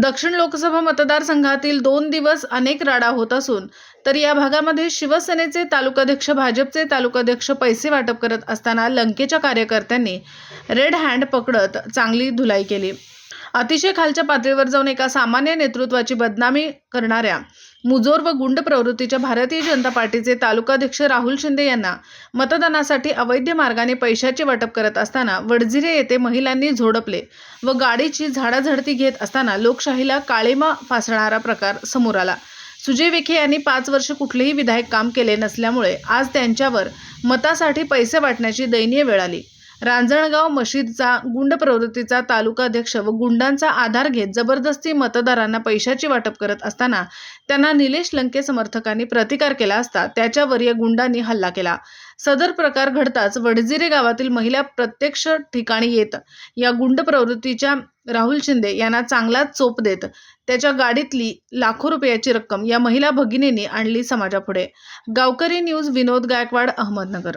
दक्षिण लोकसभा मतदारसंघातील दोन दिवस अनेक राडा होत असून तर या भागामध्ये शिवसेनेचे तालुकाध्यक्ष भाजपचे तालुकाध्यक्ष पैसे वाटप करत असताना लंकेच्या कार्यकर्त्यांनी रेड हँड पकडत चांगली धुलाई केली. अतिशय खालच्या पातळीवर जाऊन एका सामान्य नेतृत्वाची बदनामी करणाऱ्या मुजोर व गुंड प्रवृत्तीच्या भारतीय जनता पार्टीचे तालुकाध्यक्ष राहुल शिंदे यांना मतदानासाठी अवैध मार्गाने पैशाचे वाटप करत असताना वडझिरे येथे महिलांनी झोडपले व गाडीची झाडाझडती घेत असताना लोकशाहीला काळेमा फासणारा प्रकार समोर आला. सुजय विखे यांनी पाच वर्ष कुठलेही विधायक काम केले नसल्यामुळे आज त्यांच्यावर मतासाठी पैसे वाटण्याची दयनीय वेळ आली. रांजणगाव मशीदचा गुंड प्रवृत्तीचा तालुकाध्यक्ष व गुंडांचा आधार घेत जबरदस्ती मतदारांना पैशाची वाटप करत असताना त्यांना निलेश लंके समर्थकांनी प्रतिकार केला असता त्याच्यावर या गुंडांनी हल्ला केला. सदर प्रकार घडताच वडजिरे गावातील महिला प्रत्यक्ष ठिकाणी येत. या गुंड प्रवृत्तीच्या राहुल शिंदे यांना चांगलाच चोप देत. त्याच्या गाडीतली लाखो रुपयाची रक्कम या महिला भगिनींनी आणली समाजापुढे. गावकरी न्यूज विनोद गायकवाड अहमदनगर.